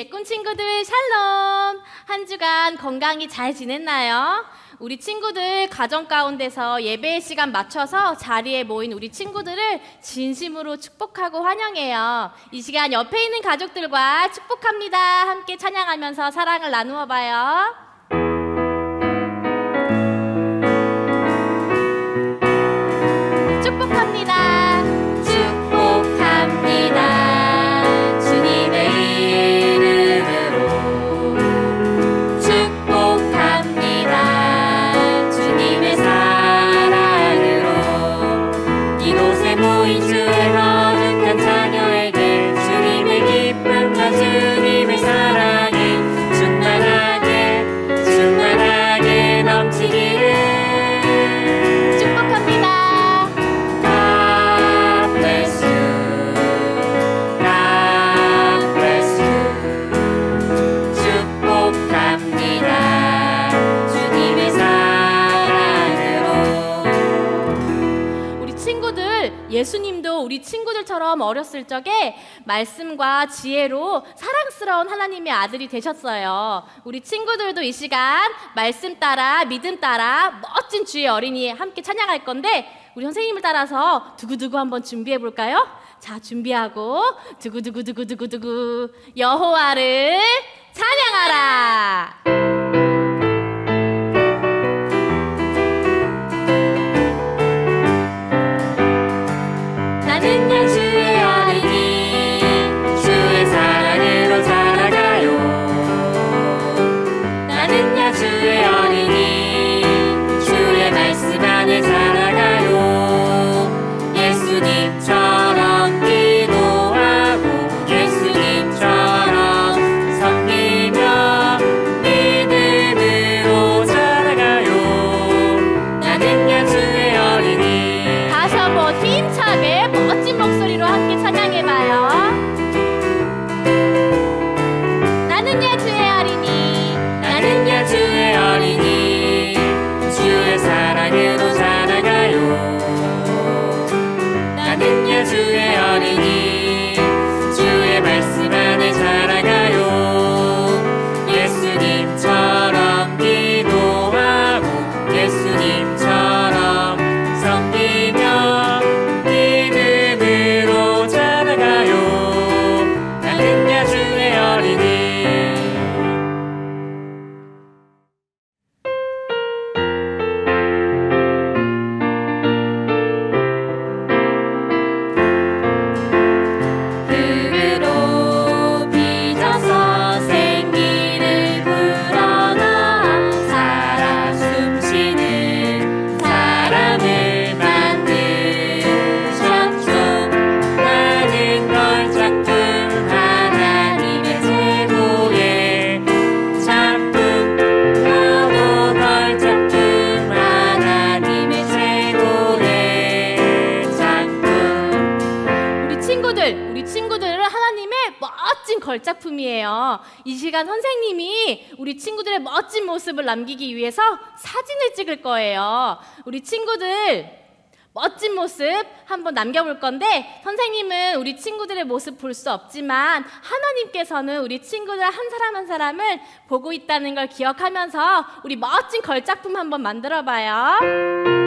예쁜 친구들 샬롬! 한 주간 건강히 잘 지냈나요? 우리 친구들 가정 가운데서 예배의 시간 맞춰서 자리에 모인 우리 친구들을 진심으로 축복하고 환영해요. 이 시간 옆에 있는 가족들과 축복합니다. 함께 찬양하면서 사랑을 나누어 봐요. 친구들처럼 어렸을 적에 말씀과 지혜로 사랑스러운 하나님의 아들이 되셨어요. 우리 친구들도 이 시간 말씀 따라, 믿음 따라 멋진 주의 어린이 함께 찬양할 건데 우리 선생님을 따라서 두구두구 한번 준비해 볼까요? 자, 준비하고 두구두구두구두구두구 여호와를 찬양하라. 멋진 모습을 남기기 위해서 사진을 찍을 거예요. 우리 친구들 멋진 모습 한번 남겨볼 건데 선생님은 우리 친구들의 모습 볼 수 없지만 하나님께서는 우리 친구들 한 사람 한 사람을 보고 있다는 걸 기억하면서 우리 멋진 걸작품 한번 만들어봐요.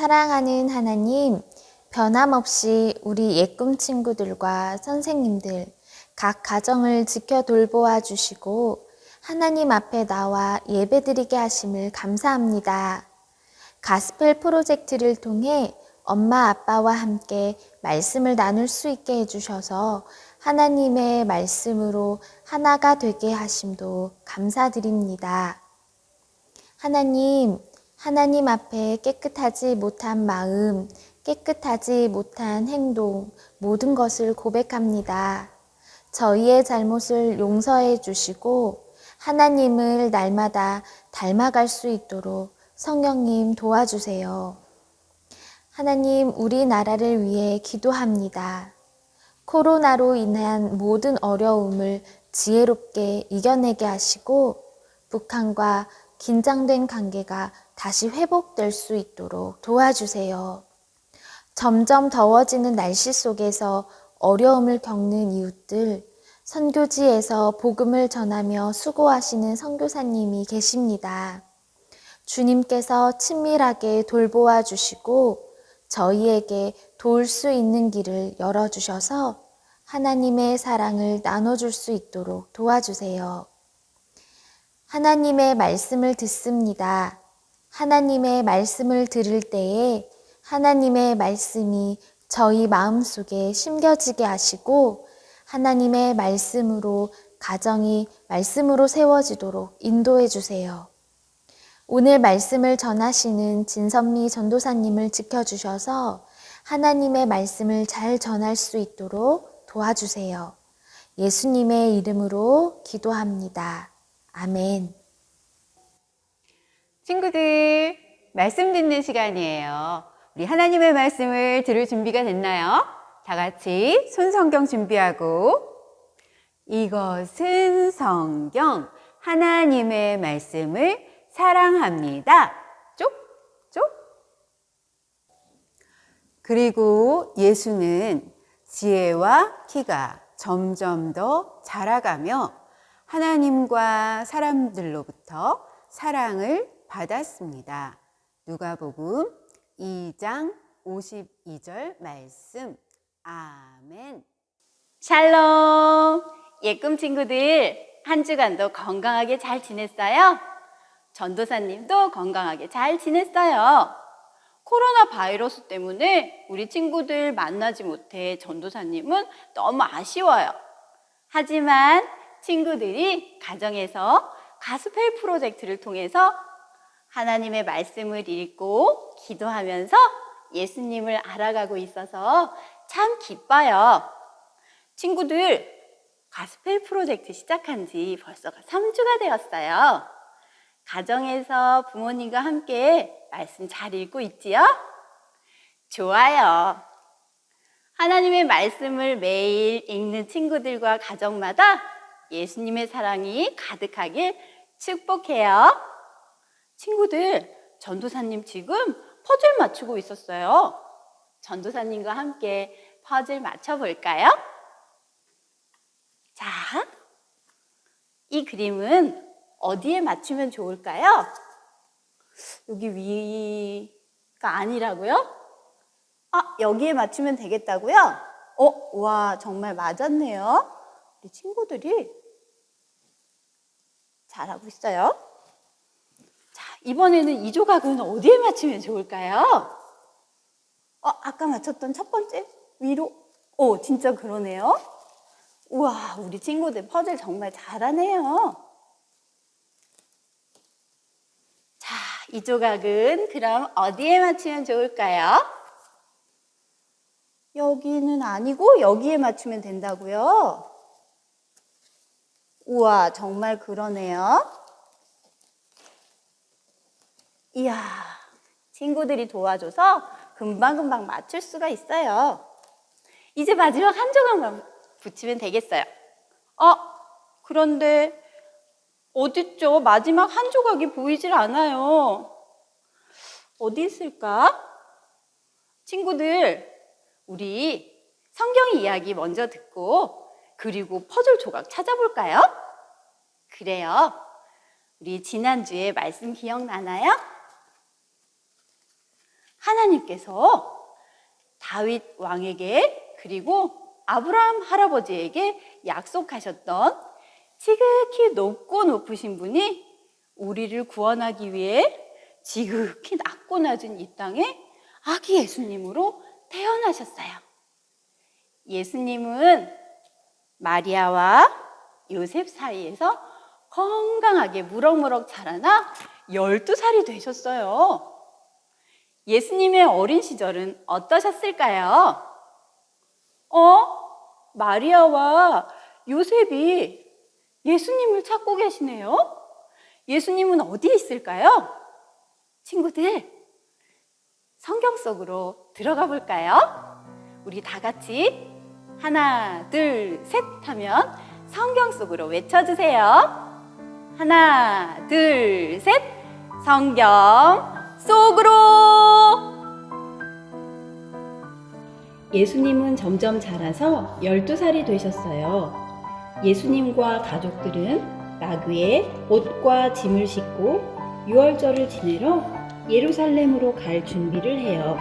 사랑하는 하나님, 변함없이 우리 예꿈 친구들과 선생님들, 각 가정을 지켜 돌보아 주시고 하나님 앞에 나와 예배드리게 하심을 감사합니다. 가스펠 프로젝트를 통해 엄마 아빠와 함께 말씀을 나눌 수 있게 해주셔서 하나님의 말씀으로 하나가 되게 하심도 감사드립니다. 하나님, 하나님 앞에 깨끗하지 못한 마음, 깨끗하지 못한 행동, 모든 것을 고백합니다. 저희의 잘못을 용서해 주시고 하나님을 날마다 닮아갈 수 있도록 성령님 도와주세요. 하나님, 우리나라를 위해 기도합니다. 코로나로 인한 모든 어려움을 지혜롭게 이겨내게 하시고 북한과 긴장된 관계가 다시 회복될 수 있도록 도와주세요. 점점 더워지는 날씨 속에서 어려움을 겪는 이웃들, 선교지에서 복음을 전하며 수고하시는 선교사님이 계십니다. 주님께서 친밀하게 돌보아 주시고 저희에게 도울 수 있는 길을 열어주셔서 하나님의 사랑을 나눠줄 수 있도록 도와주세요. 하나님의 말씀을 듣습니다. 하나님의 말씀을 들을 때에 하나님의 말씀이 저희 마음속에 심겨지게 하시고 하나님의 말씀으로 가정이 말씀으로 세워지도록 인도해 주세요. 오늘 말씀을 전하시는 진선미 전도사님을 지켜주셔서 하나님의 말씀을 잘 전할 수 있도록 도와주세요. 예수님의 이름으로 기도합니다. 아멘. 친구들, 말씀 듣는 시간이에요. 우리 하나님의 말씀을 들을 준비가 됐나요? 다 같이 손성경 준비하고 이것은 성경 하나님의 말씀을 사랑합니다. 쪽, 쪽. 그리고 예수는 지혜와 키가 점점 더 자라가며 하나님과 사람들로부터 사랑을 받았습니다. 누가복음 2장 52절 말씀. 아멘. 샬롬. 예꿈 친구들 한 주간도 건강하게 잘 지냈어요? 전도사님도 건강하게 잘 지냈어요. 코로나 바이러스 때문에 우리 친구들 만나지 못해 전도사님은 너무 아쉬워요. 하지만 친구들이 가정에서 가스펠 프로젝트를 통해서 하나님의 말씀을 읽고 기도하면서 예수님을 알아가고 있어서 참 기뻐요. 친구들, 가스펠 프로젝트 시작한 지 벌써 3주가 되었어요. 가정에서 부모님과 함께 말씀 잘 읽고 있지요? 좋아요. 하나님의 말씀을 매일 읽는 친구들과 가정마다 예수님의 사랑이 가득하길 축복해요. 친구들, 전도사님 지금 퍼즐 맞추고 있었어요. 전도사님과 함께 퍼즐 맞춰볼까요? 자, 이 그림은 어디에 맞추면 좋을까요? 여기 위가 아니라고요? 아, 여기에 맞추면 되겠다고요? 어, 와, 정말 맞았네요. 우리 친구들이 잘하고 있어요. 자, 이번에는 이 조각은 어디에 맞추면 좋을까요? 어, 아까 맞췄던 첫 번째 위로. 오, 진짜 그러네요. 우와, 우리 친구들 퍼즐 정말 잘하네요. 자, 이 조각은 그럼 어디에 맞추면 좋을까요? 여기는 아니고 여기에 맞추면 된다고요? 우와, 정말 그러네요. 이야, 친구들이 도와줘서 금방금방 맞출 수가 있어요. 이제 마지막 한 조각만 붙이면 되겠어요. 어, 그런데 어딨죠? 마지막 한 조각이 보이질 않아요. 어디 있을까? 친구들, 우리 성경 이야기 먼저 듣고 그리고 퍼즐 조각 찾아볼까요? 그래요. 우리 지난주에 말씀 기억나나요? 하나님께서 다윗 왕에게 그리고 아브라함 할아버지에게 약속하셨던 지극히 높고 높으신 분이 우리를 구원하기 위해 지극히 낮고 낮은 이 땅에 아기 예수님으로 태어나셨어요. 예수님은 마리아와 요셉 사이에서 건강하게 무럭무럭 자라나 12살이 되셨어요. 예수님의 어린 시절은 어떠셨을까요? 어? 마리아와 요셉이 예수님을 찾고 계시네요? 예수님은 어디에 있을까요? 친구들, 성경 속으로 들어가 볼까요? 우리 다 같이 하나, 둘, 셋 하면 성경 속으로 외쳐주세요. 하나, 둘, 셋. 성경 속으로! 예수님은 점점 자라서 12살이 되셨어요. 예수님과 가족들은 나귀에 옷과 짐을 싣고 유월절을 지내러 예루살렘으로 갈 준비를 해요.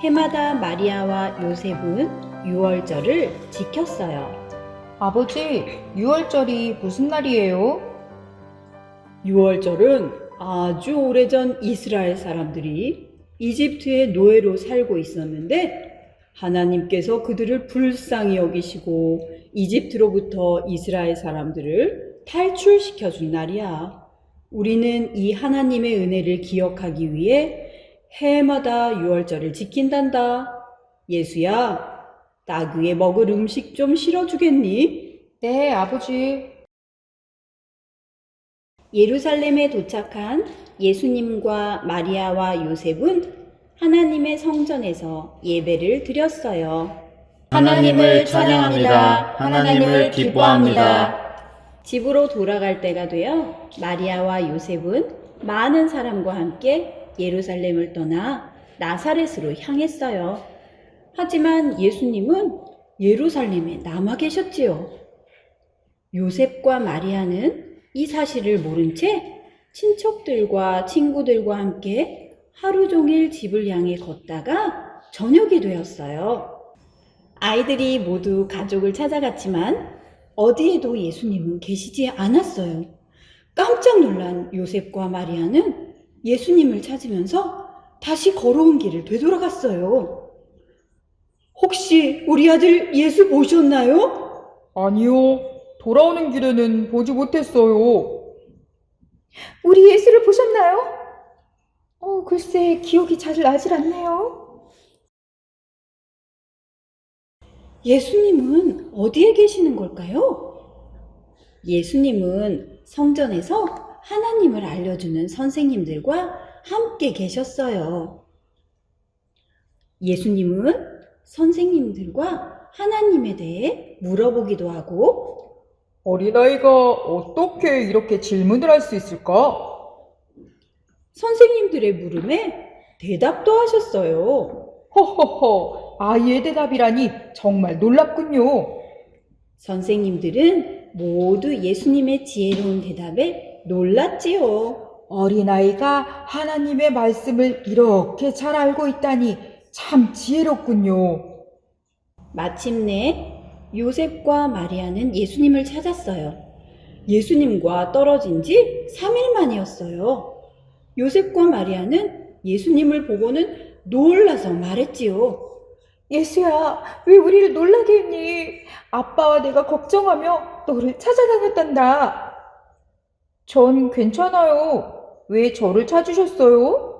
해마다 마리아와 요셉은 유월절을 지켰어요. 아버지, 6월절이 무슨 날이에요? 유월절은 아주 오래전 이스라엘 사람들이 이집트의 노예로 살고 있었는데 하나님께서 그들을 불쌍히 여기시고 이집트로부터 이스라엘 사람들을 탈출시켜 준 날이야. 우리는 이 하나님의 은혜를 기억하기 위해 해마다 유월절을 지킨단다. 예수야, 나귀에 먹을 음식 좀 실어주겠니? 네, 아버지. 예루살렘에 도착한 예수님과 마리아와 요셉은 하나님의 성전에서 예배를 드렸어요. 하나님을 찬양합니다. 하나님을 기뻐합니다. 집으로 돌아갈 때가 되어 마리아와 요셉은 많은 사람과 함께 예루살렘을 떠나 나사렛으로 향했어요. 하지만 예수님은 예루살렘에 남아 계셨지요. 요셉과 마리아는 이 사실을 모른 채 친척들과 친구들과 함께 하루 종일 집을 향해 걷다가 저녁이 되었어요. 아이들이 모두 가족을 찾아갔지만 어디에도 예수님은 계시지 않았어요. 깜짝 놀란 요셉과 마리아는 예수님을 찾으면서 다시 걸어온 길을 되돌아갔어요. 혹시 우리 아들 예수 보셨나요? 아니요, 돌아오는 길에는 보지 못했어요. 우리 예수를 보셨나요? 어, 글쎄, 기억이 잘 나질 않네요. 예수님은 어디에 계시는 걸까요? 예수님은 성전에서 하나님을 알려주는 선생님들과 함께 계셨어요. 예수님은 선생님들과 하나님에 대해 물어보기도 하고 어린아이가 어떻게 이렇게 질문을 할 수 있을까? 선생님들의 물음에 대답도 하셨어요. 허허허, 아이의 대답이라니 정말 놀랍군요. 선생님들은 모두 예수님의 지혜로운 대답에 놀랐지요. 어린아이가 하나님의 말씀을 이렇게 잘 알고 있다니 참 지혜롭군요. 마침내 요셉과 마리아는 예수님을 찾았어요. 예수님과 떨어진 지 3일 만이었어요. 요셉과 마리아는 예수님을 보고는 놀라서 말했지요. 예수야, 왜 우리를 놀라게 했니? 아빠와 내가 걱정하며 너를 찾아다녔단다. 전 괜찮아요. 왜 저를 찾으셨어요?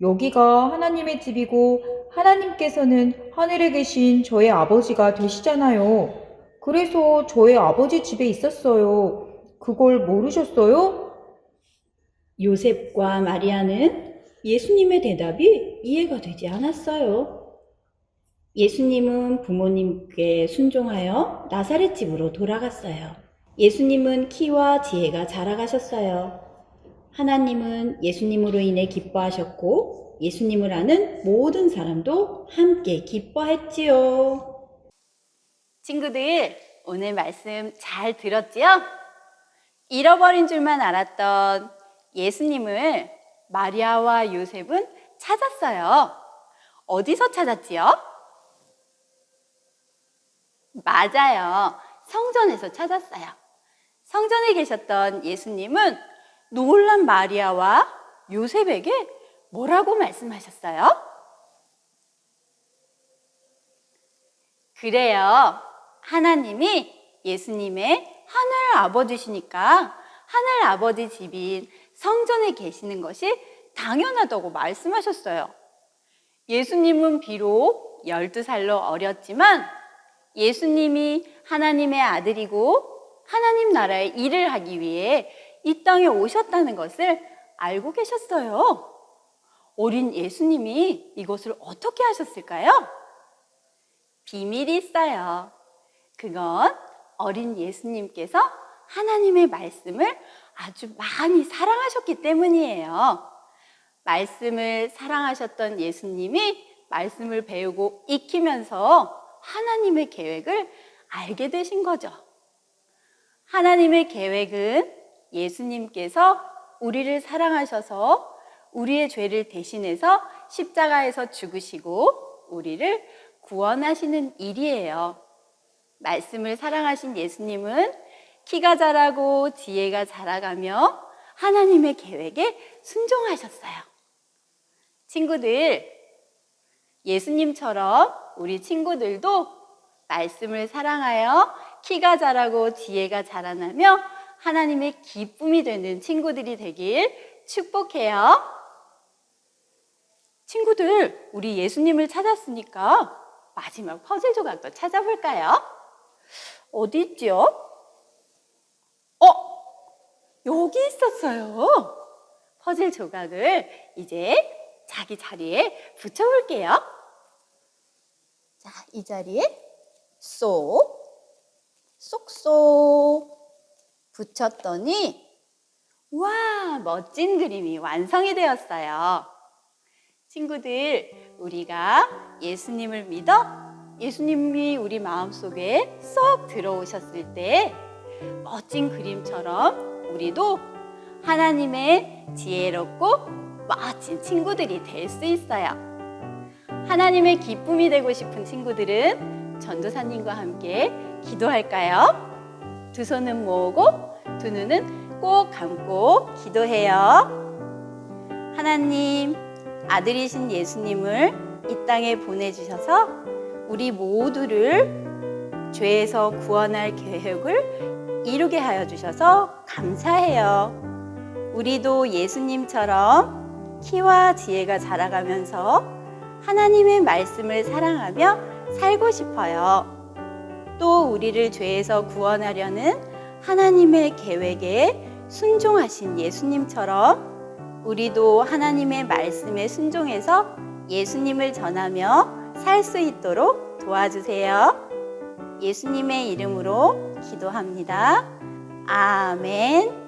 여기가 하나님의 집이고 하나님께서는 하늘에 계신 저의 아버지가 되시잖아요. 그래서 저의 아버지 집에 있었어요. 그걸 모르셨어요? 요셉과 마리아는 예수님의 대답이 이해가 되지 않았어요. 예수님은 부모님께 순종하여 나사렛 집으로 돌아갔어요. 예수님은 키와 지혜가 자라가셨어요. 하나님은 예수님으로 인해 기뻐하셨고 예수님을 아는 모든 사람도 함께 기뻐했지요. 친구들, 오늘 말씀 잘 들었지요? 잃어버린 줄만 알았던 예수님을 마리아와 요셉은 찾았어요. 어디서 찾았지요? 맞아요. 성전에서 찾았어요. 성전에 계셨던 예수님은 놀란 마리아와 요셉에게 뭐라고 말씀하셨어요? 그래요. 하나님이 예수님의 하늘 아버지시니까 하늘 아버지 집인 성전에 계시는 것이 당연하다고 말씀하셨어요. 예수님은 비록 12살로 어렸지만 예수님이 하나님의 아들이고 하나님 나라의 일을 하기 위해 이 땅에 오셨다는 것을 알고 계셨어요. 어린 예수님이 이것을 어떻게 하셨을까요? 비밀이 있어요. 그건 어린 예수님께서 하나님의 말씀을 아주 많이 사랑하셨기 때문이에요. 말씀을 사랑하셨던 예수님이 말씀을 배우고 익히면서 하나님의 계획을 알게 되신 거죠. 하나님의 계획은 예수님께서 우리를 사랑하셔서 우리의 죄를 대신해서 십자가에서 죽으시고 우리를 구원하시는 일이에요. 말씀을 사랑하신 예수님은 키가 자라고 지혜가 자라가며 하나님의 계획에 순종하셨어요. 친구들, 예수님처럼 우리 친구들도 말씀을 사랑하여 키가 자라고 지혜가 자라나며 하나님의 기쁨이 되는 친구들이 되길 축복해요. 친구들, 우리 예수님을 찾았으니까 마지막 퍼즐 조각도 찾아볼까요? 어디 있죠? 어? 여기 있었어요. 퍼즐 조각을 이제 자기 자리에 붙여볼게요. 자, 이 자리에 쏙, 쏙쏙 붙였더니, 와, 멋진 그림이 완성이 되었어요. 친구들, 우리가 예수님을 믿어 예수님이 우리 마음속에 쏙 들어오셨을 때 멋진 그림처럼 우리도 하나님의 지혜롭고 멋진 친구들이 될 수 있어요. 하나님의 기쁨이 되고 싶은 친구들은 전도사님과 함께 기도할까요? 두 손은 모으고 두 눈은 꼭 감고 기도해요. 하나님, 아들이신 예수님을 이 땅에 보내주셔서 우리 모두를 죄에서 구원할 계획을 이루게 하여 주셔서 감사해요. 우리도 예수님처럼 키와 지혜가 자라가면서 하나님의 말씀을 사랑하며 살고 싶어요. 또 우리를 죄에서 구원하려는 하나님의 계획에 순종하신 예수님처럼 우리도 하나님의 말씀에 순종해서 예수님을 전하며 살 수 있도록 도와주세요. 예수님의 이름으로 기도합니다. 아멘.